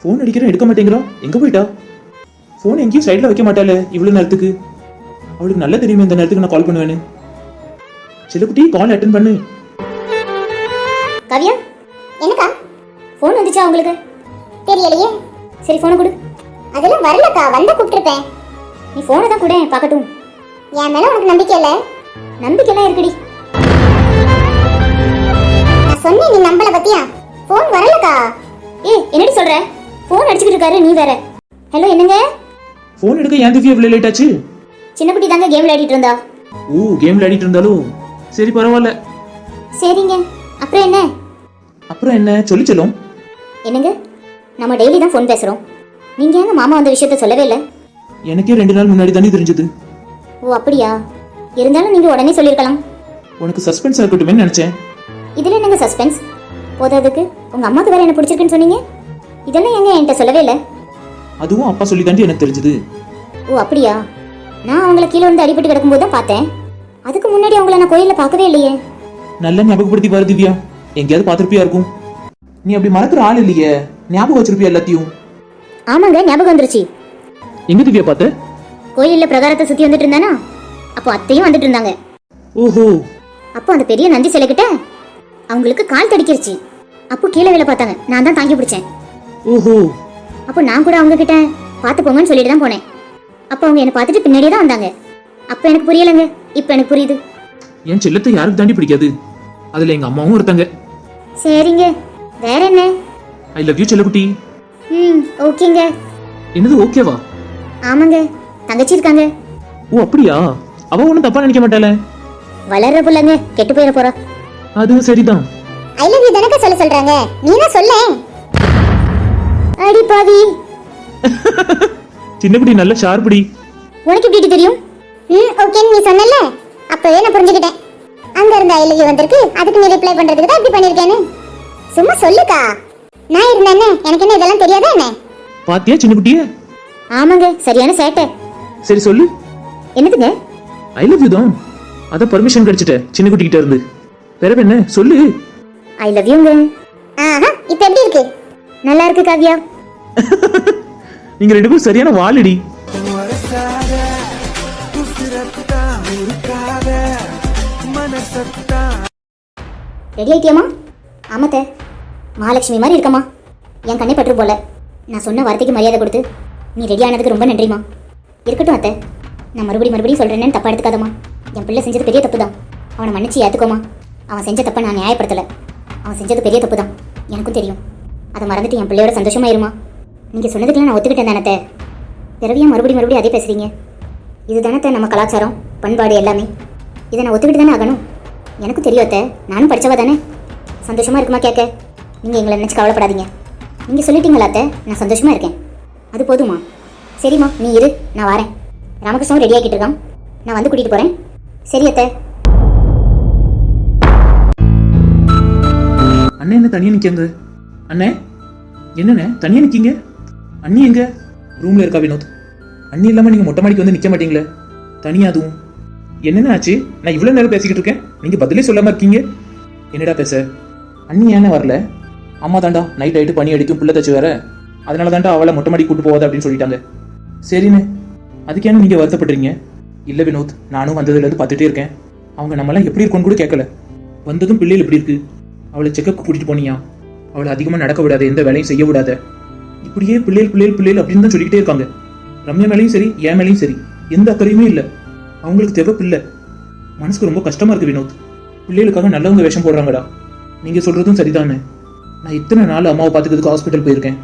Phone அடிக்கிறேன் எடுக்க மாட்டேங்கிறோம் எங்கே போயிட்டா? ஃபோன் எங்கேயும் சைடில் வைக்க மாட்டாளே இவ்வளோ நேரத்துக்கு. அவளுக்கு நல்லா தெரியுமே இந்த நேரத்துக்கு நான் கால் பண்ணுவேன்னு. செல்லக்குட்டி கால் அட்டன் பண்ணு. கவியா என்னக்கா? ஃபோன் வந்துச்சா உங்களுக்கு? தெரியலையே. சரி ஃபோனை கொடு. அதெல்லாம் வரலக்கா வந்தா கூப்பிட்டுருப்பேன். நீ ஃபோனை தான் கொடு பார்க்கட்டும். என் மேல உனக்கு நம்பிக்கை இல்லை? நம்பிக்கைலாம் இருக்குடி. நான் சொன்னேன் நீ நம்பல பத்தியா? ஃபோன் வரலக்கா. ஏய் என்னடி சொல்ற? ஃபோன் அடிச்சுக்கிட்டு இருக்காரு நீ வேற. ஹலோ என்னங்க? ஃபோன் எடுக்க ஏன் திவ்யா இவ்வளோ லேட் ஆச்சு? சின்ன குட்டி தாங்க கேம் விளையாடிட்டு இருந்தா. ஓ கேம் விளையாடிட்டு இருந்தாலும் சரி பரவாயில்ல. சரிங்க. அப்புறம் என்ன? அப்புறம் என்ன? சொல்லி செல்லும். என்னங்க? நம்ம டெய்லி தான் ஃபோன் பேசுறோம். நீங்க ஏங்க மாமா அந்த விஷயத்த சொல்லவே இல்லை? எனக்கே ரெண்டு நாள் முன்னாடி தானே தெரிஞ்சது. ஓ அப்படியா? இருந்தாலும் நீங்க உடனே சொல்லியிருக்கலாம். உனக்கு சஸ்பென்ஸ் இருக்கட்டுமே நினைச்சேன். இதுல என்னங்க சஸ்பென்ஸ் போதாதுக்கு உங்க அம்மாக்கு வேற என்ன பிடிச்சிருக்குன்னு சொன்னீங்க? இதெல்லாம் எங்க என்கிட்ட சொல்லவே இல்லை? அதுவும் அப்பா சொல்லி தாண்டி எனக்கு தெரிஞ்சது. ஓ அப்படியா? நான் அவங்கள கீழே வந்து அடிபட்டு கிடக்கும்போது தான் பார்த்தேன். அதுக்கு முன்னாடி அவங்கள நான் கோயில்ல பார்க்கவே இல்லையே. நல்லா ஞாபகப்படுத்தி பாரு திவ்யா. எங்கேயாவது பார்த்துருப்பியா இருக்கும். நீ அப்படி மறக்கிற ஆள் இல்லையே. ஞாபகம் வச்சிருப்பியா எல்லாத்தையும்? ஆமாங்க ஞாபகம் வந்துருச்சு. எங்க திவ்யா பார்த்த? கோயில்ல பிரகாரத்தை சுத்தி வந்துட்டு இருந்தானா? அப்போ அத்தையும் வந்துட்டு இருந்தாங்க. ஓஹோ. அப்போ அந்த பெரிய நந்தி சிலைக்கிட்ட அவங்களுக்கு கால் தடிக்கிருச்சு. அப்போ கீழே வேலை பார்த்தாங்க. நான் தான் தாங்கி பிடிச்சேன். ஓஹோ அப்போ நான் கூட அவங்க கிட்ட பார்த்து போங்கன்னு சொல்லிட்டு தான் போனேன். அப்போ அவங்க என்னை பார்த்துட்டு பின்னாடியே தான் வந்தாங்க. அப்போ எனக்கு புரியலைங்க. இப்போ எனக்கு புரியுது. என் செல்லத்தை யாருக்கு தாண்டி பிடிக்காது? அதுல எங்க அம்மாவும் ஒருத்தங்க. சரிங்க. வேற என்ன? ஐ லவ் யூ செல்லக்குட்டி. ம் ஓகேங்க. என்னது ஓகேவா? ஆமாங்க. தங்கச்சி இருக்காங்க. ஓ அப்படியா? அவ ஒன்றும் தப்பா நினைக்க மாட்டாளே. வளர்ற புள்ளங்க கெட்டு போயிட போறா. அதுவும் சரிதான். ஐ லவ் யூ தானக்க சொல்ல சொல்றாங்க? நீ தான் சொல்ல அடி பாவி. சின்னக்குடி நல்ல ஷார்ப்புடி. உனக்கு எப்படி தெரியும்? ம் ஓகேன்னு நீ சொன்னல அப்பவே நான் புரிஞ்சுக்கிட்டேன். அங்க இருந்து ஐ லவ் யூ வந்திருக்கு அதுக்கு நீ ரிப்ளை பண்றதுக்கு தான் இப்படி பண்ணிருக்கேன்னு சும்மா சொல்லுக்கா. நான் இருந்தேன்னு எனக்கு என்ன இதெல்லாம் தெரியாதா என்ன? பாத்தியா சின்னக்குட்டியே ஆமாங்க சரியான சேட்டை சரி சொல்லு. என்னதுங்க? ஐ லவ் யூ தான். அதான் பர்மிஷன் கிடைச்சிட்ட சின்னக்குட்டி கிட்ட இருந்து. வேற என்ன? சொல்லு. ஐ லவ் யூங்க ஆஹா இப்போ எப்படி இருக்கு? நல்லா இருக்கு காவ்யா. நீங்க ரெண்டு பேரும் சரியான வாழடி ரெடி ஆயிட்டியாமா ஆமாத்த. மகாலட்சுமி மாதிரி இருக்கம்மா. என் கண்ணை பற்று போல. நான் சொன்ன வார்த்தைக்கு மரியாதை கொடுத்து நீ ரெடி ஆனதுக்கு ரொம்ப நன்றிம்மா. இருக்கட்டும் அத்தை. நான் மறுபடியும் மறுபடியும் சொல்கிறேன்னு தப்பா எடுத்துக்காதம்மா. என் பிள்ளை செஞ்சது பெரிய தப்பு தான் அவனை மன்னிச்சு ஏற்றுக்கோமா அவன் செஞ்ச தப்பை நான் நியாயப்படுத்தலை. அவன் செஞ்சது பெரிய தப்பு தான் எனக்கும் தெரியும். அதை மறந்துட்டு என் பிள்ளையோட சந்தோஷமா இருமா நீங்கள் சொன்னதுக்கெல்லாம் நான் ஒத்துக்கிட்டேன் தானே அத்தை பிறவியா மறுபடியும் மறுபடியும் அதே பேசுகிறீங்க இது தானத்தை நம்ம கலாச்சாரம் பண்பாடு எல்லாமே. இதை நான் ஒத்துக்கிட்டு தானே ஆகணும்? எனக்கும் தெரியும் அத்தை. நானும் படித்தவா தானே? சந்தோஷமாக இருக்குமா கேட்க நீங்கள் எங்களை நினச்சி கவலைப்படாதீங்க. நீங்கள் சொல்லிட்டீங்களா அத்தை நான் சந்தோஷமாக இருக்கேன். அது போதுமா? சரிம்மா நீ இரு நான் வரேன். ராமகிருஷ்ணன் ரெடி ஆகிட்டு இருக்கான். நான் வந்து கூட்டிகிட்டு போகிறேன் சரி அத்தை. அண்ணே என்ன தனியாக நிக்கங்க? அண்ணே என்னண்ணே தனியாக நிற்கீங்க அண்ணி எங்க? ரூம்ல இருக்கா வினோத்? அண்ணி இல்லாம நீங்க மொட்டை மாடிக்கு வந்து நிக்க மாட்டீங்களே. தனியா அதுவும். என்னென்ன ஆச்சு? நான் இவ்வளவு நேரம் பேசிக்கிட்டு இருக்கேன். நீங்க பதிலே சொல்லாம இருக்கீங்க. என்னடா பேச? அண்ணி ஏன்னு வரல? அம்மா தாண்டா நைட் ஆயிட்டு பனி அடிக்கும் புள்ள தச்சு வேற. அதனால தாண்டா அவளை மொட்டை மாடி கூட்டு போகாத அப்படின்னு சொல்லிட்டாங்க. சரிண்ணே. அதுக்கேன நீங்க வருத்தப்படுறீங்க? இல்ல வினோத் நானும் வந்ததுல இருந்து பார்த்துட்டே இருக்கேன். அவங்க நம்மளாம் எப்படி இருக்கும்னு கூட கேட்கல. வந்ததும் பிள்ளைகள் எப்படி இருக்கு. அவளை செக்கப் கூட்டிட்டு போனியா? அவளை அதிகமா நடக்க விடாத எந்த வேலையும் செய்ய விடாத. இப்படியே பிள்ளைகள் பிள்ளைகள் பிள்ளைகள் அப்படின்னு தான் சொல்லிக்கிட்டே இருக்காங்க. ரம்யா மேலேயும் சரி என் மேலேயும் சரி எந்த அக்கறையுமே இல்லை. அவங்களுக்கு தேவை பிள்ளை மனசுக்கு ரொம்ப கஷ்டமா இருக்கு வினோத். பிள்ளைகளுக்காக நல்லவங்க வேஷம் போடுறாங்கடா. நீங்க சொல்றதும் சரிதானே. நான் இத்தனை நாள் அம்மாவை பார்த்துக்கிறதுக்கு ஹாஸ்பிட்டல் போயிருக்கேன்.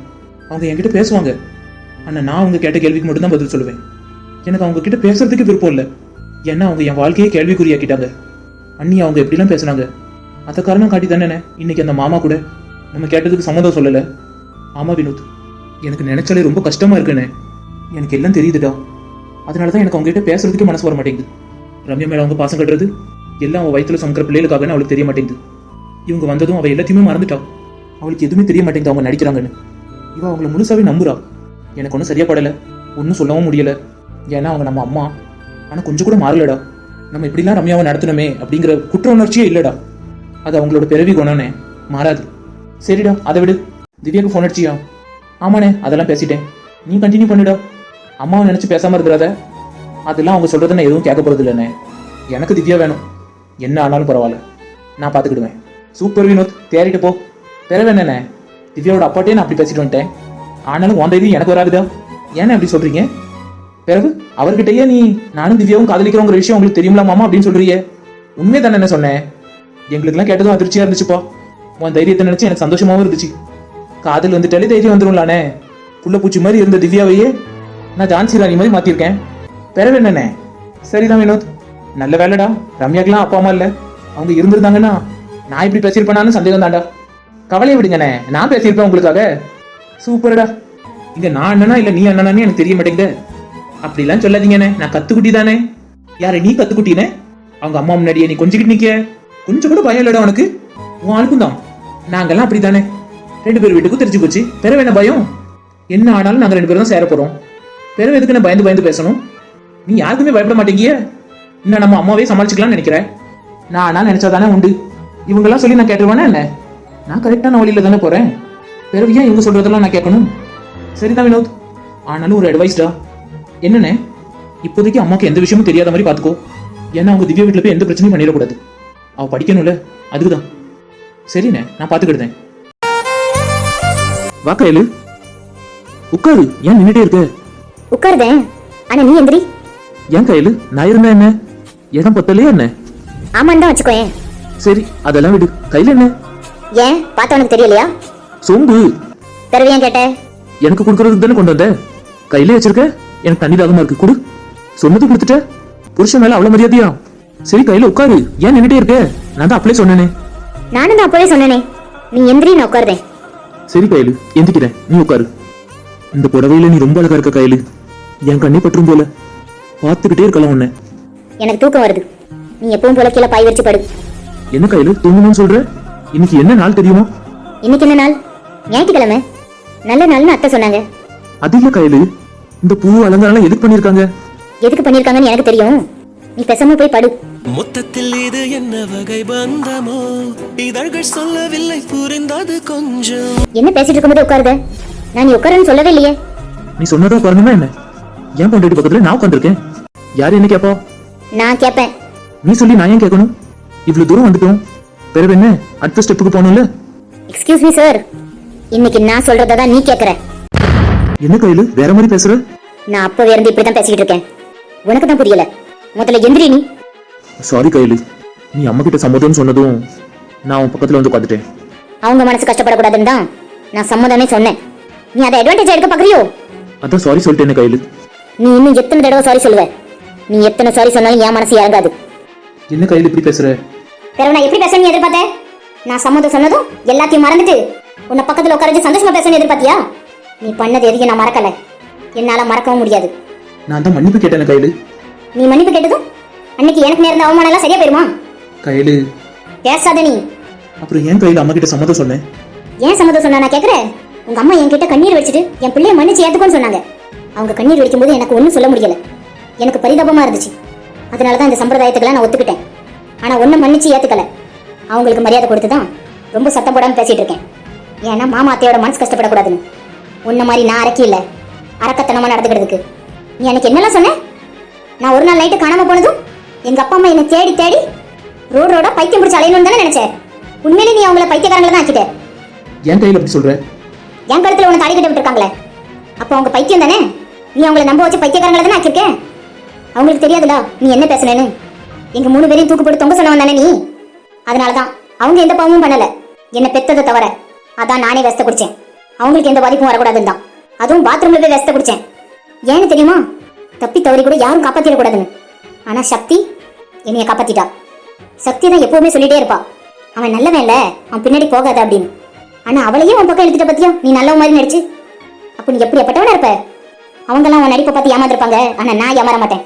அவங்க என்கிட்ட பேசுவாங்க. ஆனா நான் அவங்க கேட்ட கேள்விக்கு மட்டும்தான் பதில் சொல்லுவேன். எனக்கு அவங்க கிட்ட பேசுறதுக்கு விருப்பம் இல்லை. ஏன்னா அவங்க என் வாழ்க்கையே கேள்விக்குறியாக்கிட்டாங்க. அண்ணி அவங்க எப்படிலாம் பேசுனாங்க? அத காரணம் காட்டி தானே இன்னைக்கு அந்த மாமா கூட நம்ம கேட்டதுக்கு சம்மந்தம் சொல்லல. ஆமா வினோத். எனக்கு நினைச்சாலே ரொம்ப கஷ்டமா இருக்குண்ணே எனக்கு எல்லாம் தெரியுதுடா. அதனால தான் எனக்கு அவங்க கிட்ட பேசுறதுக்கு மனசு வர மாட்டேங்குது ரம்யா மேல அவங்க பாசம் கட்டுறது எல்லாம் அவள் வயிற்றுல சமைக்கிற பிள்ளைகளுக்காகன்னு அவளுக்கு தெரிய மாட்டேங்குது இவங்க வந்ததும் அவள் எல்லாத்தையுமே மறந்துட்டா. அவளுக்கு எதுவுமே தெரிய மாட்டேங்குது அவங்க நடிக்கிறாங்கன்னு. இவள் அவங்கள முழுசாவே நம்புறா. எனக்கு ஒன்றும் சரியா படல. ஒன்றும் சொல்லவும் முடியல. ஏன்னா அவங்க நம்ம அம்மா. ஆனால் கொஞ்சம் கூட மாறலடா. நம்ம இப்படிலாம் ரம்யாவை நடத்தணுமே அப்படிங்கிற குற்ற உணர்ச்சியே இல்லடா. அது அவங்களோட பிறவி குணம்னே மாறாது. சரிடா அதை விடு. திவ்யாக்கு ஃபோன் அடிச்சியா? ஆமாண்ணே அதெல்லாம் பேசிட்டேன். நீ கண்டினியூ பண்ணிடா. அம்மாவை நினச்சி பேசாமல் இருக்கிறத அதெல்லாம் அவங்க சொல்கிறத நான் எதுவும் கேட்க போகிறது இல்லைண்ணே. எனக்கு திவ்யா வேணும். என்ன ஆனாலும் பரவாயில்ல. நான் பார்த்துக்கிடுவேன். சூப்பர் வினோத் தேறிட்டு போ. பிறகு என்னண்ணே? திவ்யாவோட அப்பாட்டே நான் அப்படி பேசிட்டு வந்துட்டேன். ஆனாலும் உன் தைரியம் எனக்கு வராதுடா. ஏண்ணே அப்படி சொல்கிறீங்க பிறகு அவர்கிட்டயே நீ நானும் திவ்யாவும் காதலிக்கிறோங்கிற விஷயம் உங்களுக்கு தெரியுமா மாமா அப்படின்னு சொல்றியே உண்மை தானே என்ன சொன்னேன். எங்களுக்குலாம் கேட்டதும் அதிர்ச்சியா இருந்துச்சுப்பா. உன் தைரியத்தை நினைச்சு எனக்கு சந்தோஷமாவும் இருந்துச்சு. காதல் வந்துட்டாலே தைரியம் வந்துடும்லானே புள்ள பூச்சி மாதிரி இருந்த திவ்யாவையே நான் ஜான்சி ராணி மாதிரி மாற்றிருக்கேன் பிறகு என்னண்ணே? சரிதான் வினோத். நல்ல வேலைடா. ரம்யாக்கெல்லாம் அப்பா அம்மா இல்லை. அவங்க இருந்திருந்தாங்கன்னா நான் இப்படி பேசியிருப்பேனான்னு சந்தேகம் தாண்டா கவலையை விடுங்கண்ணே. நான் பேசியிருப்பேன் உங்களுக்காக. சூப்பர்டா. இங்கே நான் அண்ணனா இல்லை நீ அண்ணனான்னு எனக்கு தெரிய மாட்டேங்குது. அப்படிலாம் சொல்லாதீங்கண்ணே. நான் கத்துக்குட்டி தானே யாரை நீ கத்துக்குட்டினே? அவங்க அம்மா முன்னாடியே நீ கொஞ்சிக்கிட்டு நிற்க கொஞ்சம் கூட பயம் இல்லைடா உனக்கு. உன் ஆளுக்கும் தான். நாங்கெல்லாம் அப்படித்தானே ரெண்டு பேர் வீட்டுக்கும் தெரிஞ்சு போச்சு. பிறகு என்ன பயம்? என்ன ஆனாலும் நாங்கள் ரெண்டு பேரும் தான் சேர போகிறோம் பிறகு எதுக்கு நான் பயந்து பயந்து பேசணும்? நீ யாருக்குமே பயப்பட மாட்டேங்கிய? இன்னும் நம்ம அம்மாவே சமாளிச்சுக்கலாம்னு நினைக்கிறேன் நான் ஆனால் நினைச்சாதானே உண்டு. இவங்கெல்லாம் சொல்லி நான் கேட்டுருவானே என்ன? நான் கரெக்டான வழியில தானே போகிறேன் பிறகு ஏன் இவங்க சொல்கிறதெல்லாம் நான் கேட்கணும்? சரிதான் வினோத். ஆனாலும் ஒரு அட்வைஸ்டா என்னண்ணே? இப்போதைக்கு அம்மாவுக்கு எந்த விஷயமும் தெரியாத மாதிரி பார்த்துக்கோ ஏன்னா அவங்க திவ்யா வீட்டில் போய் எந்த பிரச்சனையும் பண்ணிடக்கூடாது. அவள் படிக்கணும்ல. அதுக்கு தான் சரிண்ணே நான் பார்த்துக்கிடுதேன் வா கையலு உட்காரு. ஏன் நின்றுட்டே இருக்க? உட்காருதேன் ஆனா நீ எந்திரி. ஏன் கையலு நான் இருந்தா என்ன? இடம் பத்தலையா என்ன? ஆமான்னு தான் வச்சுக்கோயேன் சரி அதெல்லாம் விடு. கையில என்ன? ஏன்? பார்த்த உனக்கு தெரியலையா? சொம்பு. ஏன் கேட்ட? எனக்கு கொடுக்கறதுக்கு தானே கொண்டு வந்த? கையில வச்சிருக்க? எனக்கு தண்ணி தாகமா இருக்கு. கொடு. சொன்னது கொடுத்துட்ட. புருஷன் மேல அவ்வளவு மரியாதையா? சரி கையில உட்காரு. ஏன் நின்னுட்டே இருக்க? நான் தான் அப்படியே சொன்னேனே. நானும் தான் அப்பவே சொன்னேனே. நீ எந்திரி நான் உட்காருதேன். சரி கையில எந்திக்கிறேன். நீ உட்காரு. இந்த புடவையில நீ ரொம்ப அழகா இருக்க கையில. என் கண்ணே பற்றும் போல. பார்த்துக்கிட்டே இருக்கலாம் உன்னை. எனக்கு தூக்கம் வருது. நீ எப்பவும் போல கீழே பாய் வச்சு படு. என்ன கையில? தூங்கணும்னு சொல்ற? இன்னைக்கு என்ன நாள் தெரியுமா? இன்னைக்கு என்ன நாள்? ஞாயிற்றுக்கிழமை. நல்ல நாள்னு அத்தை சொன்னாங்க. அது இல்ல கையில. இந்த பூ அலங்காரம் எதுக்கு பண்ணிருக்காங்க? எதுக்கு பண்ணிருக்காங்கன்னு எனக்கு தெரியும். நீ பேசாம போய் படு. மொத்தத்தில் இது என்ன வகை பந்தமோ? இதழ்கள் சொல்லவில்லை புரிந்தது கொஞ்சம். என்ன பேசிட்டு இருக்கும்போது உட்காருத? நான் நீ உட்காருன்னு சொல்லவே இல்லையே. நீ சொன்னதா பாருங்கம்மா என்ன? ஏன் பொண்டாட்டி பக்கத்துல நான் உட்காந்துருக்கேன் யார் என்ன கேப்பா? நான் கேட்பேன் நீ சொல்லி நான் ஏன் கேட்கணும்? இவ்வளவு தூரம் வந்துட்டோம். பிறகு என்ன? அடுத்த ஸ்டெப்புக்கு போகணும்ல? எக்ஸ்கியூஸ் மீ சார் இன்னைக்கு நான் சொல்றதை தான் நீ கேட்கற என்ன கையில? வேற மாதிரி பேசுற? நான் அப்பவே இருந்து இப்படி தான் பேசிக்கிட்டு இருக்கேன். உனக்கு தான் புரியல. முதல்ல எந்திரி நீ. சாரி கையில நீ அம்மா கிட்ட சம்மதம்னு சொன்னதும் நான் உன் பக்கத்துல வந்து உட்காந்துட்டேன் அவங்க மனசு கஷ்டப்படக்கூடாதுன்னு தான் நான் சம்மதமே சொன்னேன். நீ அதை அட்வான்டேஜ் எடுக்க பாக்குறியோ அதான் சாரி சொல்லிட்டேன் கையில நீ இன்னும் எத்தனை தடவை சாரி சொல்லுவ? நீ எத்தனை சாரி சொன்னாலும் என் மனசு இறங்காது. என்ன கையில இப்படி பேசுற? பிறகு நான் எப்படி பேசணும்னு எதிர்பார்த்த? நான் சம்மதம் சொன்னதும் எல்லாத்தையும் மறந்துட்டு உன்னை பக்கத்துல உட்கார வச்சு சந்தோஷமா பேசணும்னு எதிர்பார்த்தியா? நீ பண்ணது எதையும் நான் மறக்கல? என்னால மறக்கவும் முடியாது. நான் தான் மன்னிப்பு கேட்டேன் கையில நீ மன்னிப்பு கேட்டதும் அன்னைக்கு எனக்கு நேர்ந்த அவமானம் எல்லாம் சரியா போயிருமா? கையில பேசாத நீ. அப்புறம் ஏன் கையில அம்மா கிட்ட சம்மதம் சொன்னேன்? ஏன் சம்மதம் சொன்னா நான் கேக்குறேன்? உங்க அம்மா என்கிட்ட கண்ணீர் வச்சுட்டு என் பிள்ளைய மன்னிச்சு ஏத்துக்கோன்னு சொன்னாங்க. அவங்க கண்ணீர் வடிக்கும்போது எனக்கு ஒன்றும் சொல்ல முடியல. எனக்கு பரிதாபமா இருந்துச்சு. அதனால தான் இந்த சம்பிரதாயத்துக்கெல்லாம் நான் ஒத்துக்கிட்டேன். ஆனா ஒன்றும் மன்னிச்சு ஏத்துக்கல. அவங்களுக்கு மரியாதை கொடுத்து தான் ரொம்ப சத்தம் போடாம பேசிட்டு இருக்கேன். ஏன்னா மாமா அத்தையோட மனசு கஷ்டப்படக்கூடாதுன்னு. உன்ன மாதிரி நான் அரக்கி இல்ல. அரக்கத்தனமா நடந்துக்கிறதுக்கு. நீ எனக்கு என்னெல்லாம் சொன்ன? நான் ஒரு நாள் நைட்டு காணாம போனதும் எங்க அப்பா அம்மா என்னை தேடி தேடி ரோடு ரோடா பைத்தியம் பிடிச்சி அலையணும்னு தானே நினைச்சேன் உண்மையிலே நீ அவங்கள பைத்தியக்காரங்கள தான் ஆக்கிட்ட. ஏன் கையில அப்படி சொல்ற? என் கழுத்துல உன தாடி கட்ட விட்டுருக்காங்களே. அப்போ அவங்க பைத்தியம் தானே? நீ அவங்கள நம்ப வச்சு பைத்தியக்காரங்கள தானே ஆக்கியிருக்க? அவங்களுக்கு தெரியாதுல நீ என்ன பேசுனேன்னு. எங்க மூணு பேரையும் தூக்கு போட்டு தொங்க சொன்னவன் தானே நீ? அதனால தான் அவங்க எந்த பாவமும் பண்ணல. என்ன பெத்ததை தவிர அதான் நானே விஷத்தை குடிச்சேன். அவங்களுக்கு எந்த பாதிப்பும் வரக்கூடாதுன்னு தான். அதுவும் பாத்ரூம்ல போய் விஷத்தை குடிச்சேன். ஏன்னு தெரியுமா? தப்பி தவறி கூட யாரும் காப்பாத்திடக்கூடாதுன்னு. ஆனா சக்தி என்னைய காப்பாத்திட்டா சக்தி தான் எப்பவுமே சொல்லிட்டே இருப்பா அவன் நல்லவன் இல்ல அவன் பின்னாடி போகாத அப்படின்னு. ஆனா அவளையே உன் பக்கம் எடுத்துட்ட பத்தியும் நீ நல்ல மாதிரி நடிச்சு. அப்போ நீ எப்படி எப்பட்டவனா இருப்ப? அவங்கெல்லாம் உன் நடிப்பை பார்த்து ஏமாந்துருப்பாங்க. ஆனா நான் ஏமாற மாட்டேன்.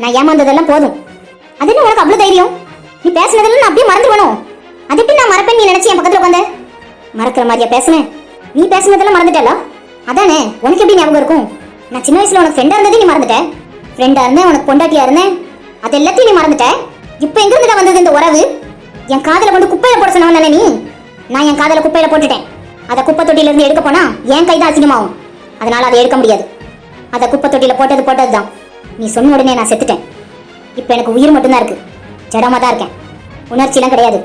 நான் ஏமாந்ததெல்லாம் போதும். அது என்ன உனக்கு அவ்வளவு தைரியம்? நீ பேசுனதெல்லாம் நான் அப்படியே மறந்துடணும் அது எப்படி நான் மறப்பேன் நீ நினைச்சு என் பக்கத்துல உட்காந்த மறக்கிற மாதிரியா பேசுனேன் நீ பேசுனதெல்லாம் மறந்துட்டல அதானே உனக்கு எப்படி ஞாபகம் இருக்கும்? நான் சின்ன வயசுல உனக்கு ஃப்ரெண்டா இருந்ததே நீ மறந்துட்ட. ஃப்ரெண்டா இருந்தேன் உனக்கு பொண்டாட்டியா இருந்தேன். அது எல்லாத்தையும் நீ மறந்துட்ட? இப்போ எங்கிருந்து வந்தது இந்த உறவு? என் காதல கொண்டு குப்பையில போட சொன்னவன் நீ? நான் என் காதல குப்பையில போட்டுட்டேன். அதை குப்பை தொட்டில இருந்து எடுக்க போனா என் கை தான் அசிங்கமாகும். அதனால அதை எடுக்க முடியாது. அதை குப்பை தொட்டியில போட்டது போட்டதுதான். நீ சொன்ன உடனே நான் செத்துட்டேன். இப்போ எனக்கு உயிர் மட்டும்தான் இருக்கு. ஜடமா தான் இருக்கேன். உணர்ச்சிலாம் கிடையாது.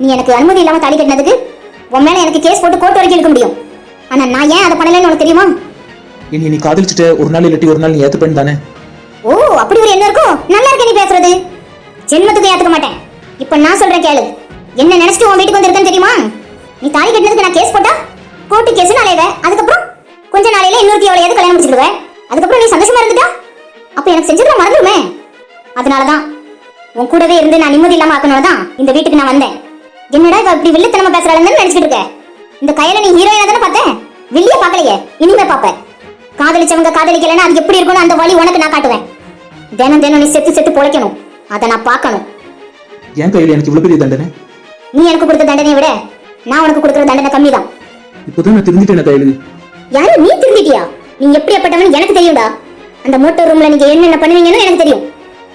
நீ எனக்கு அனுமதி இல்லாம தாலி கட்டினதுக்கு உன் மேல எனக்கு கேஸ் போட்டு கோர்ட் வரைக்கும் எடுக்க முடியும். ஆனா நான் ஏன் அதை பண்ணலன்னு உனக்கு தெரியுமா? என்னை நீ காதலிச்சுட்டு ஒரு நாள் இல்லாட்டி ஒரு நாள் நீ ஏத்துப்பேன் தானே? ஓ அப்படி ஒரு எண்ணம் இருக்கும்? நல்லா இருக்க நீ பேசுறது. ஜென்மத்துக்கு ஏத்துக்க மாட்டேன்? இப்ப நான் சொல்றேன் கேளு. என்ன நினைச்சிட்டு உன் வீட்டுக்கு வந்திருக்கேன்னு தெரியுமா? நீ தாலி கட்டினதுக்கு நான் கேஸ் போட்டா? கோர்ட்டு கேஸ் நாளைவ அதுக்கப்புறம் கொஞ்ச நாளையில இன்னொருத்தி எவ்வளவு கல்யாணம் முடிச்சுடுவேன் அதுக்கப்புறம் நீ சந்தோஷமா இருந்துட்டா? அப்ப எனக்கு செஞ்சதுல நான் மறந்துடுமே அதனாலதான் உன் கூடவே இருந்து நான் நிம்மதி இல்லாம ஆக்கணும் தான் இந்த வீட்டுக்கு நான் வந்தேன். என்னடா இப்ப இப்படி வில்லத்தனமா பேசுறாளுன்னு நினைச்சிட்டு இருக்க? இந்த கையில நீ ஹீரோயினா தானே பார்த்தேன் வில்லிய பார்க்கலையே இனிமே பாப்பேன் காதலிச்சவங்க காதலிக்கலைன்னா அது எப்படி இருக்கும்னு அந்த வழி உனக்கு நான் காட்டுவேன். தினம் தினம் நீ செத்து செத்து பொழைக்கணும். அதை நான் பார்க்கணும். என் கையில் எனக்கு இவ்வளவு பெரிய தண்டனை? நீ எனக்கு கொடுத்த தண்டனையை விட நான் உனக்கு கொடுக்குற தண்டனை கம்மி தான் இப்போதான் நான் திருந்திட்டேன் கையில். யாரு நீ திருந்திட்டியா? நீ எப்படியாப்பட்டவன் எனக்கு தெரியும்டா. அந்த மோட்டர் ரூம்ல நீங்க என்னென்ன பண்ணுவீங்கன்னு எனக்கு தெரியும்.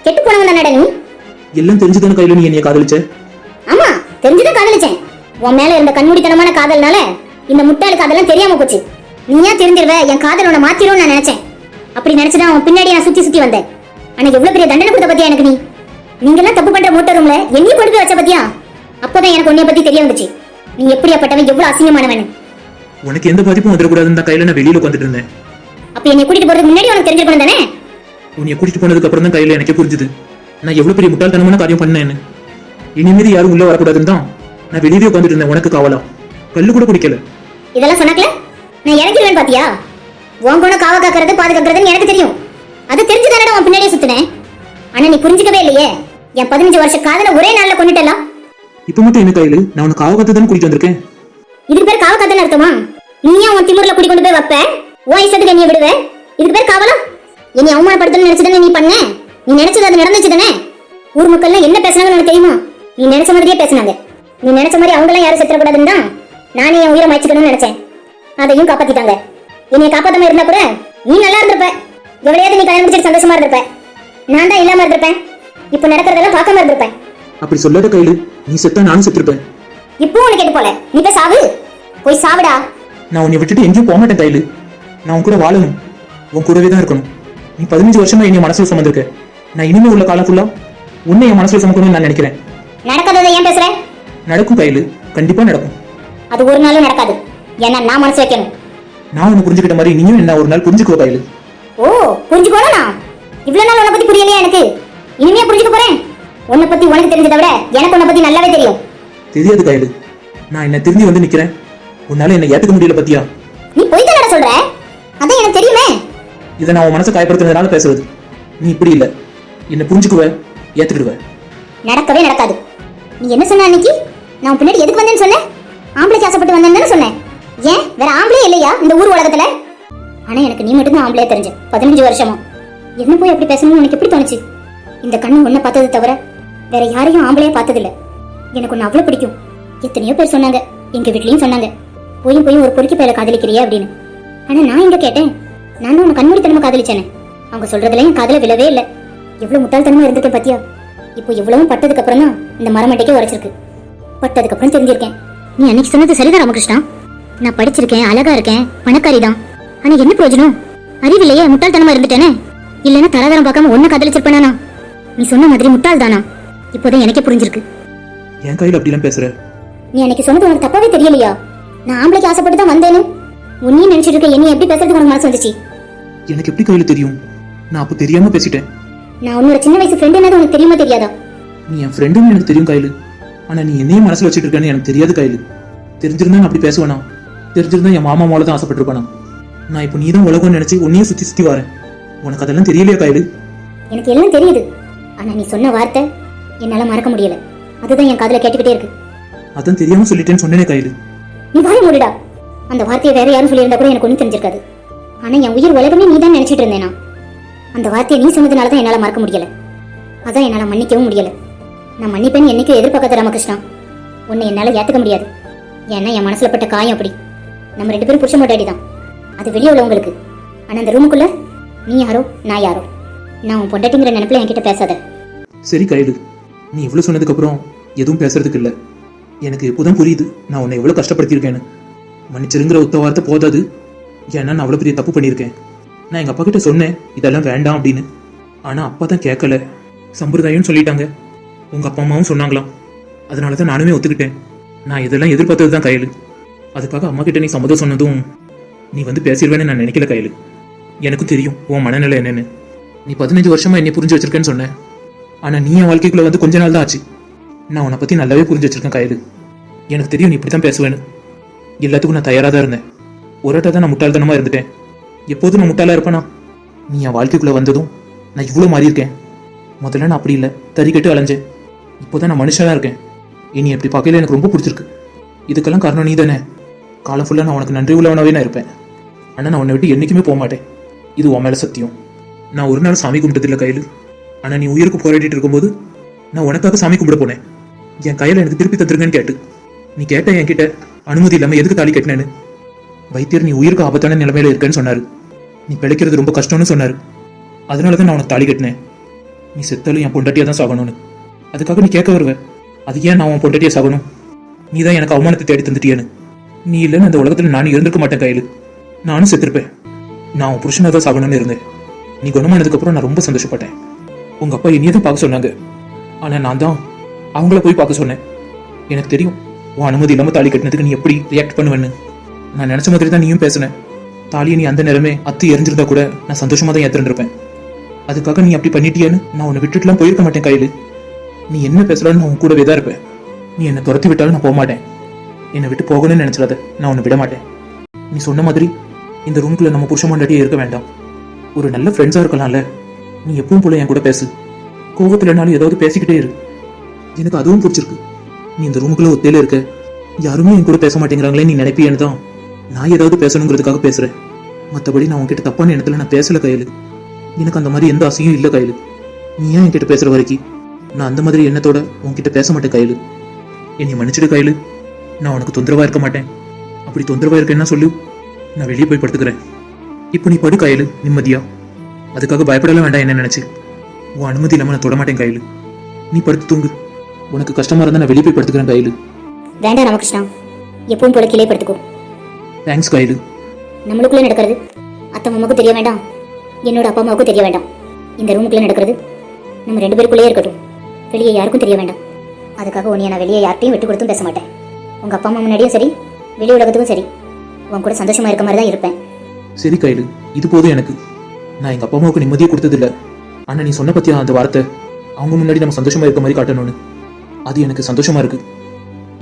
கெட்டு போனவன் தானடா நீ? எல்லாம் தெரிஞ்சுதானே கையில் நீ என்னைய காதலிச்ச? ஆமா தெரிஞ்சுதான் காதலிச்சேன். உன் மேல இருந்த கண்மூடித்தனமான காதல்னால இந்த முட்டாளுக்கு அதெல்லாம் தெரியாம போச்சு. நீயா தெரிஞ்சிருவ என் காதல் உன்னை மாத்திரும் நான் நினைச்சேன். அப்படி நினைச்சுதான் உன் பின்னாடி நான் சுத்தி சுத்தி வந்தேன். ஆனா எவ்வளவு பெரிய தண்டனை கொடுத்த பத்தியா எனக்கு நீ? நீங்க எல்லாம் தப்பு பண்ற மோட்டர் ரூம்ல என்னையும் கொண்டு போய் வச்ச பத்தியா? அப்போதான் எனக்கு உன்னைய பத்தி தெரிய வந்துச்சு. நீ எப்படியாப்பட்டவன் எவ்வளவு அசிங்கமானவன்? உனக்கு எந்த பாதிப்பும் வந்துடக்கூடாதுன்னு தான் கையில நான் வெளியில உட்காந்துட்டு இருந்தேன். அப்ப என்னை கூட்டிட்டு போறதுக்கு முன்னாடி உனக்கு தெரிஞ்சிருக்கணும் தானே? உன்னை கூட்டிட்டு போனதுக்கு அப்புறம் தான் கையில எனக்கே புரிஞ்சுது. நான் எவ்வளவு பெரிய முட்டாள்தனமான காரியம் பண்ணேன்னு. இனிமேல் யாரும் உள்ள வரக்கூடாதுன்னு தான் நான் வெளியே உட்காந்துட்டு இருந்தேன் உனக்கு காவலா? கல்லு கூட குடிக்கல. இதெல்லாம் சொன்னாக்கல? நான் இறங்கிடுவேன் பாத்தியா? உன் குணம் காவ காக்கிறது பாதுகாக்கிறதுன்னு எனக்கு தெரியும். அது தெரிஞ்சுதானடா உன் பின்னாடியே சுத்தினேன். ஆனா நீ புரிஞ்சுக்கவே இல்லையே. என் பதினஞ்சு வருஷ காதல ஒரே நாள்ல கொண்டுட்டலாம் இப்ப மட்டும் என்ன கையில? நான் உனக்கு காவகத்தை தான் கூட்டிட்டு வந்திருக்கேன். இதுக்கு பேர் காவ காத்துன்னு அர்த்தமா? நீயா உன் திமுறல குடி கொண்டு போய் வைப்ப? உன் இஷ்டத்துக்கு என்னைய விடுவ? இதுக்கு பேர் காவலா? என்னை அவமானப்படுத்தணும்னு நினைச்சுதானே நீ பண்ண? நீ நினைச்சது அது நடந்துச்சு தானே? ஊர் மக்கள்லாம் என்ன பேசுனாங்கன்னு உனக்கு தெரியுமா? நீ நினைச்ச மாதிரியே பேசுனாங்க. நீ நினைச்ச மாதிரி அவங்களாம் யாரும் செத்துறக்கூடாதுன்னு தான் நானே என் உயிரை மயச்சுக்கணும்னு நினைச்சேன். அதையும் காப்பாத்திட்டாங்க. என்னைய காப்பாத்தாம இருந்தா கூட நீ நல்லா இருந்திருப்ப. எவ்வளையாவது நீ கல்யாணம் முடிச்சிட்டு சந்தோஷமா இருந்திருப்ப. நான் தான் இல்லாம இருந்திருப்பேன். இப்ப நடக்கிறதெல்லாம் பார்க்காம இருந்திருப்பேன். அப்படி சொல்லாத கையில நீ செத்தா நானும் செத்துருப்பேன். இப்போ உனக்கு எது போல. நீ போய் சாவு. போய் சாவுடா. நான் உன்னை விட்டுட்டு எங்கேயும் போக மாட்டேன் கையில. நான் உன் கூட வாழணும். உன் கூடவே தான் இருக்கணும். நீ பதினஞ்சு வருஷமா என்னை மனசுல சுமந்திருக்க. நான் இனிமே உள்ள காலம் ஃபுல்லா உன்னை என் மனசுல சுமக்கணும்னு நான் நினைக்கிறேன். நடக்காததை ஏன் பேசுற? நடக்கும் கையில. கண்டிப்பா நடக்கும். அது ஒரு நாளும் நடக்காது. ஏன்னா நான் மனசு வைக்கணும். நான் உன்னை புரிஞ்சுக்கிட்ட மாதிரி நீயும் என்ன ஒரு நாள் புரிஞ்சுக்கோ கையில. ஓ புரிஞ்சுக்கோனா இவ்வளவு நாள் உன்னை பத்தி புரியலையா எனக்கு? இனிமே புரிஞ்சுக்க போறேன். உன்னை பத்தி உனக்கு தெரிஞ்சதை விட எனக்கு உன்னை பத்தி நல்லாவே தெரியும். தெரியாது கையில. நான் என்ன திரும்பி வந்து நிக்கிறேன். உன்னால என்ன ஏத்துக்க முடியல பத்தியா? நீ போய் தானடா சொல்ற. அதான் எனக்கு தெரியுமே. இதை நான் உன் மனசை காயப்படுத்துறதுனால பேசுறது. நீ இப்படி இல்ல. என்ன புரிஞ்சுக்குவ ஏத்துக்கிடுவ. நடக்கவே நடக்காது. நீ என்ன சொன்ன அன்னைக்கு? நான் பின்னாடி எதுக்கு வந்தேன்னு சொன்னேன் ஆம்பளைக்கு ஆசைப்பட்டு வந்தேன்னு சொன்னேன். ஏன்? வேற ஆம்பளே இல்லையா இந்த ஊர் உலகத்துல? ஆனா எனக்கு நீ மட்டும் தான் ஆம்பளையா தெரிஞ்ச. பதினஞ்சு வருஷமா. என்ன போய் அப்படி பேசணும்னு உனக்கு எப்படி தோணுச்சு? இந்த கண்ணு உன்னை பார்த்தது தவிர வேற யாரையும் ஆம்பளையா பார்த்ததில்ல. எனக்கு உன்னை அவ்வளவு பிடிக்கும். எத்தனையோ பேர் சொன்னாங்க. எங்க வீட்லயும் சொன்னாங்க. போய் போய் ஒரு பொறுக்கி பேரை காதலிக்கிறியா அப்படின்னு. ஆனா நான் இங்க கேட்டேன். நான் தான் உன்னை கண்மூடித்தனமா காதலிச்சேனே. அவங்க சொல்றதுல என் காதல விழவே இல்லை. எவ்வளவு முட்டாள்தனமா இருந்திருக்கேன் பாத்தியா? இப்போ எவ்வளவும் பட்டதுக்கு அப்புறம் தான் இந்த மரமட்டைக்கே உரைச்சிருக்கு. பட்டதுக்கு அப்புறம் தெரிஞ்சிருக்கேன். நீ அன்னைக்கு சொன்னது சரிதான் ராமகிருஷ்ணா. நான் படிச்சிருக்கேன் அழகா இருக்கேன் பணக்காரி தான் ஆனா என்ன பிரயோஜனம்? அறிவில்லையே முட்டாள்தனமா இருந்துட்டேனே. இல்லைன்னா தராதரம் பார்க்காம ஒன்ன காதலிச்சிருப்பேனா நீ சொன்ன மாதிரி முட்டாள் தானா இப்போதான் எனக்கே புரிஞ்சிருக்கு. என் கையில அப்படிலாம் பேசுற? நீ அன்னைக்கு சொன்னது உனக்கு தப்பாவே தெரியலையா? நான் ஆம்பளைக்கு ஆசைப்பட்டு தான் வந்தேன்னு. உன்னையும் நினைச்சிட்டு இருக்க என்னைய எப்படி பேசுறதுக்கு உனக்கு மனசு வந்துச்சு? எனக்கு எப்படி கையில தெரியும்? நான் அப்போ தெரியாம பேசிட்டேன். நான் உன்னோட சின்ன வயசு ஃப்ரெண்ட் என்னது உனக்கு தெரியுமா தெரியாதா? நீ என் ஃப்ரெண்டுன்னு எனக்கு தெரியும் கையில. ஆனா நீ என்னையும் மனசுல வச்சுட்டு இருக்கேன்னு எனக்கு தெரியாது கையில. தெரிஞ்சிருந்தா நான் அப்படி பேசுவேனா? தெரிஞ்சிருந்தா என் மாமா மேல தான் ஆசைப்பட்டிருப்பானா? நான் இப்போ நீ தான் உலகம்னு நினைச்சு உன்னையே சுத்தி சுத்தி வரேன். உனக்கு அதெல்லாம் தெரியலையா கையில எனக்கு எல்லாம் தெரியுது. ஆனா நீ சொன்ன வார்த்தை என்னால மறக்க முடியல. அதுதான் என் காதுல கேட்டுக்கிட்டே இருக்கு. அதான் தெரியாம சொல்லிட்டேன்னு சொன்னேனே கையில. நீ வாய மூடுடா. அந்த வார்த்தையை வேற யாரும் சொல்லியிருந்தா கூட எனக்கு ஒன்றும் தெரிஞ்சிருக்காது. ஆனா என் உயிர் உலகமே நீ தான் நினைச்சிட்டு இருந்தேனா அந்த வார்த்தையை நீ சொன்னதுனால தான் என்னால மறக்க முடியல. அதான் என்னால மன்னிக்கவும் முடியல. நான் மன்னிப்பேன்னு என்னைக்கும் எதிர்பார்க்காத ராமகிருஷ்ணா. உன்னை என்னால ஏத்துக்க முடியாது. ஏன்னா என் மனசுல பட்ட காயம் அப்படி. நம்ம ரெண்டு பேரும் புருஷ மொட்டாடி தான் அது வெளியே உள்ளவங்களுக்கு ஆனா அந்த ரூமுக்குள்ள நீ யாரோ நான் யாரோ. நான் உன் பொண்டாட்டிங்கிற நினைப்புல என்கிட்ட பேசாத. சரி கைடு நீ இவ்வளவு சொன்னதுக்கு அப்புறம் எதுவும் பேசுறதுக்கு இல்ல. எனக்கு இப்போதான் புரியுது நான் உன்னை எவ்வளவு கஷ்டப்படுத்தியிருக்கேன்னு. மன்னிச்சிருங்கிற ஒத்த வார்த்தை போதாது. ஏன்னா நான் அவ்வளோ பெரிய தப்பு பண்ணியிருக்கேன். நான் எங்கள் அப்பா கிட்ட சொன்னேன் இதெல்லாம் வேண்டாம் அப்படின்னு. ஆனால் அப்பா தான் கேட்கல. சம்பிரதாயம்னு சொல்லிட்டாங்க. உங்கள் அப்பா அம்மாவும் சொன்னாங்களாம். அதனால தான் நானுமே ஒத்துக்கிட்டேன். நான் இதெல்லாம் எதிர்பார்த்தது தான் கையில். அதுக்காக அம்மா கிட்ட நீ சம்மதம் சொன்னதும் நீ வந்து பேசிடுவேன்னு நான் நினைக்கல கையில். எனக்கும் தெரியும் உன் மனநிலை என்னென்னு. நீ பதினஞ்சு வருஷமா என்னை புரிஞ்சு வச்சிருக்கேன்னு சொன்னேன் ஆனால் நீ என் வாழ்க்கைக்குள்ளே வந்து கொஞ்ச நாள் தான் ஆச்சு. நான் உன்னை பற்றி நல்லாவே புரிஞ்சு வச்சிருக்கேன் கையில். எனக்கு தெரியும் நீ இப்படி தான் பேசுவேன்னு. எல்லாத்துக்கும் நான் தயாராக தான் இருந்தேன். ஒருட்ட தான் நான் முட்டாள்தனமாக இருந்துட்டேன். எப்போதும் நான் முட்டாளாக இருப்பேனா? நீ என் வாழ்க்கைக்குள்ளே வந்ததும் நான் இவ்வளோ மாறியிருக்கேன் முதல்ல நான் அப்படி இல்லை. தறிக்கட்டு அலைஞ்சேன். இப்போதான் நான் மனுஷனாக இருக்கேன். இனி எப்படி பார்க்கல எனக்கு ரொம்ப பிடிச்சிருக்கு. இதுக்கெல்லாம் காரணம் நீ தானே காலம் ஃபுல்லாக நான் உனக்கு நன்றி உள்ளவனாவே நான் இருப்பேன். ஆனால் நான் உன்னை விட்டு என்றைக்குமே போக மாட்டேன். இது உன் மேலே சத்தியம். நான் ஒரு நாள் சாமி கும்பிட்டதில்லை கையில். ஆனால் நீ உயிருக்கு போராடிட்டு இருக்கும்போது நான் உனக்காக சாமி கும்பிட போனேன். என் கையில் எனக்கு திருப்பி தந்துருங்கன்னு கேட்டு. நீ கேட்ட என்கிட்ட அனுமதி இல்லாமல் எதுக்கு தாலி கட்டினேன்னு? வைத்தியர் நீ உயிருக்கு ஆபத்தான நிலைமையில இருக்கேன்னு சொன்னார். நீ பிழைக்கிறது ரொம்ப கஷ்டம்னு சொன்னார். அதனால தான் நான் உனக்கு தாலி கட்டினேன். நீ செத்தாலும் என் பொண்டாட்டியாக தான் சாகணும்னு. அதுக்காக நீ கேட்க வருவ. அது ஏன் நான் உன் பொண்டாட்டியை சாகணும்? நீ தான் எனக்கு அவமானத்தை தேடி தந்துட்டியேன்னு. நீ இல்லைன்னு அந்த உலகத்தில் நான் இருந்திருக்க மாட்டேன் கையில். நானும் செத்துருப்பேன். நான் உன் புருஷனை தான் சாகணும்னு இருந்தேன். நீ குணமானதுக்கப்புறம் நான் ரொம்ப சந்தோஷப்பட்டேன். உங்கள் அப்பா என்னையே தான் பார்க்க சொன்னாங்க. ஆனால் நான் தான் அவங்கள போய் பார்க்க சொன்னேன். எனக்கு தெரியும் உன் அனுமதி இல்லாமல் தாலி கட்டினதுக்கு நீ எப்படி ரியாக்ட் பண்ணுவேன்னு. நான் நினச்ச மாதிரி தான் நீயும் பேசினேன் தாலியை நீ அந்த நேரமே அத்து எரிஞ்சிருந்தா கூட நான் சந்தோஷமாக தான் ஏத்திருந்திருப்பேன் அதுக்காக நீ அப்படி பண்ணிட்டியான்னு நான் உன்னை விட்டுட்டுலாம் போயிருக்க மாட்டேன் கையில். நீ என்ன பேசலாம்னு நான் உன் கூடவே தான் இருப்பேன். நீ என்னை துரத்தி விட்டாலும் நான் போக மாட்டேன். என்னை விட்டு போகணும்னு நினச்சிடாத. நான் உன்னை விட மாட்டேன். நீ சொன்ன மாதிரி இந்த ரூம்குள்ள நம்ம புருஷ மாண்டாட்டியே இருக்க வேண்டாம். ஒரு நல்ல ஃப்ரெண்ட்ஸா இருக்கலாம்ல. நீ எப்பவும் போல என் கூட பேசு. கோவத்துலனாலும் ஏதாவது பேசிக்கிட்டே இரு. எனக்கு அதுவும் பிடிச்சிருக்கு. நீ இந்த ரூமுக்குள்ள ஒத்தையில இருக்க. யாருமே என் கூட பேச மாட்டேங்கிறாங்களே நீ நினைப்பியன்னு தான். நான் ஏதாவது பேசணுங்கிறதுக்காக பேசுறேன். மற்றபடி நான் உன்கிட்ட தப்பான இடத்துல நான் பேசல கையில். எனக்கு அந்த மாதிரி எந்த ஆசையும் இல்லை கையில். நீ ஏன் என்கிட்ட பேசுற வரைக்கும் நான் அந்த மாதிரி எண்ணத்தோட உன்கிட்ட பேச மாட்டேன் கையில். என்னை மன்னிச்சிடு கையில். நான் உனக்கு தொந்தரவா இருக்க மாட்டேன். அப்படி தொந்தரவா இருக்கேன்னா சொல்லு. நான் வெளியே போய் படுத்துக்கிறேன். இப்போ நீ படு கையில் நிம்மதியா? அதுக்காக பயப்படலாம் வேண்டாம் என்ன நினைச்சு? உன் அனுமதி இல்லாம நான் தொட மாட்டேன் கையில். நீ படுத்து தூங்கு. உனக்கு கஷ்டமா இருந்தா நான் வெளியே போய் படுத்துக்கிறேன் கையில். வேண்டாம் ராமகிருஷ்ணா. எப்பவும் போல கீழே படுத்துக்கோ. தேங்க்ஸ் கையில். நம்மளுக்குள்ள நடக்கிறது அத்தை மாமாவுக்கு தெரிய வேண்டாம். என்னோட அப்பா அம்மாவுக்கும் தெரிய வேண்டாம். இந்த ரூமுக்குள்ள நடக்கிறது நம்ம ரெண்டு பேருக்குள்ளேயே இருக்கட்டும். வெளியே யாருக்கும் தெரிய வேண்டாம். அதுக்காக உன்னைய நான் வெளியே யார்ட்டையும் விட்டு கொடுத்தும் பேச மாட்டேன். உங்க அப்பா அம்மா முன்னாடியும் சரி வெளி உலகத்துக்கும் சரி. உன் கூட சந்தோஷமா இருக்க மாதிரி தான் இருப்பேன். சரி கையில் இது போதும் எனக்கு. நான் எங்க அப்பா அம்மாவுக்கு நிம்மதியே கொடுத்ததில்ல. ஆனா நீ சொன்ன பத்தியா அந்த வார்த்தை? அவங்க முன்னாடி நம்ம சந்தோஷமா இருக்க மாதிரி காட்டணும்னு. அது எனக்கு சந்தோஷமா இருக்கு.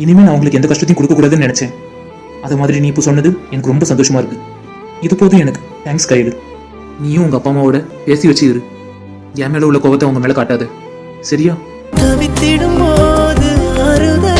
இனிமே நான் உங்களுக்கு எந்த கஷ்டத்தையும் கொடுக்க கூடாதுன்னு நினைச்சேன். அது மாதிரி நீ இப்போ சொன்னது எனக்கு ரொம்ப சந்தோஷமா இருக்கு. இது போதும் எனக்கு. தேங்க்ஸ் கையில் நீயும் உங்க அப்பா அம்மாவோட பேசி வச்சு இரு என் மேல உள்ள கோபத்தை உங்க மேல காட்டாத. சரியா? தவித்திடும் போது ஆறுதலா